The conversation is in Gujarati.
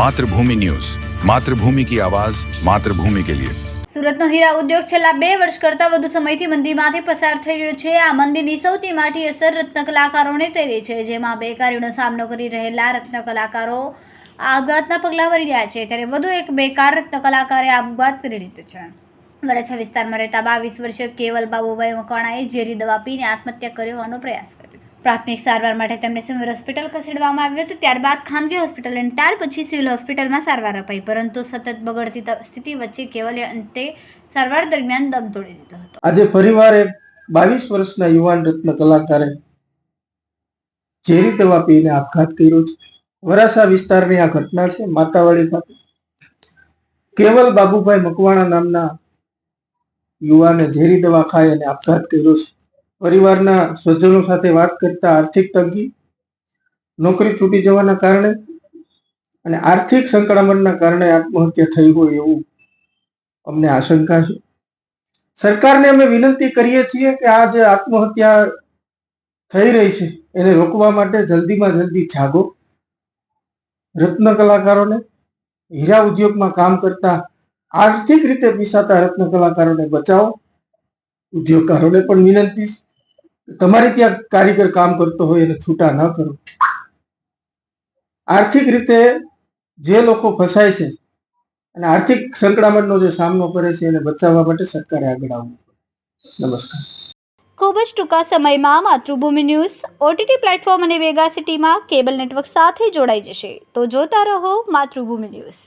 માતૃભૂમિ ન્યૂઝ. માતૃભૂમિ કી આવાજ, માતૃભૂમિ કે લિયે. સુરતનો હીરા ઉદ્યોગ છેલ્લા બે વર્ષ કરતાં વધુ સમયથી મંદીમાંથી પસાર થઈ રહ્યો છે. આ મંદીની સૌથી માઠી અસર રત્ન કલાકારોને થઈ રહી છે, જેમાં બેકારીનો સામનો કરી રહેલા રત્ન કલાકારો આઘાતના પગલાં વળી રહ્યા છે. ત્યારે વધુ એક બેકાર રત્ન કલાકારે આપઘાત કરી લીધો છે. વરછા વિસ્તારમાં રહેતા બાવીસ વર્ષીય કેવલ બાબુભાઈ મકવાણાએ ઝેરી દવા પીને આત્મહત્યા કર્યો હોવાનો પ્રયાસ કર્યો. પ્રાથમિક સારવાર માટે તેમને સિવિલ હોસ્પિટલ ખસેડવામાં આવ્યું હતું. ત્યારબાદ ખાનગી હોસ્પિટલ અને ત્યાર પછી સિવિલ હોસ્પિટલમાં સારવાર અપાઈ, પરંતુ સતત બગડતી સ્થિતિ વચ્ચે કેવલે અંતે સારવાર દરમિયાન દમ તોડી દીધો હતો. આજે ફરીવાર એક બાવીસ વર્ષના યુવાન રત્ન કલાકારે ઝેરી દવા પીને આપઘાત કર્યો છે. વરાસા વિસ્તારની આ ઘટના છે, માતાવાડી ખાતે. કેવલ બાબુભાઈ મકવાણા નામના યુવાને ઝેરી દવા ખાઈ અને આપઘાત કર્યો છે પરિવારના સ્વજનો સાથે વાત કરતા આર્થિક તંગી, નોકરી છૂટી જવાના કારણે અને આર્થિક સંકળામણના કારણે આત્મહત્યા થઈ હોય એવું અમને આશંકા છે. સરકારને અમે વિનંતી કરીએ છીએ કે આ જે આત્મહત્યા થઈ રહી છે, એને રોકવા માટે જલ્દીમાં જલ્દી જાગો. રત્ન કલાકારોને, હીરા ઉદ્યોગમાં કામ કરતા આર્થિક રીતે પીસાતા રત્ન કલાકારોને બચાવો. ઉદ્યોગકારોને પણ વિનંતી છે. તમારે ત્યાં કારીગર કામ કરતો હોય એને છૂટા ન કરો. આર્થિક રીતે જે લોકો ફસાય છે અને આર્થિક સંકળામણનો જે સામનો કરે છે એને બચાવવા માટે સરકારે આગળ આવવું નમસ્કાર. ખૂબ જ ટૂંકા સમયમાં માતૃભૂમિ ન્યૂઝ ઓટીટી પ્લેટફોર્મ અને વેગા સિટીમાં કેબલ નેટવર્ક સાથે જોડાઈ જશે. તો જોતા રહો માતૃભૂમિ ન્યૂઝ.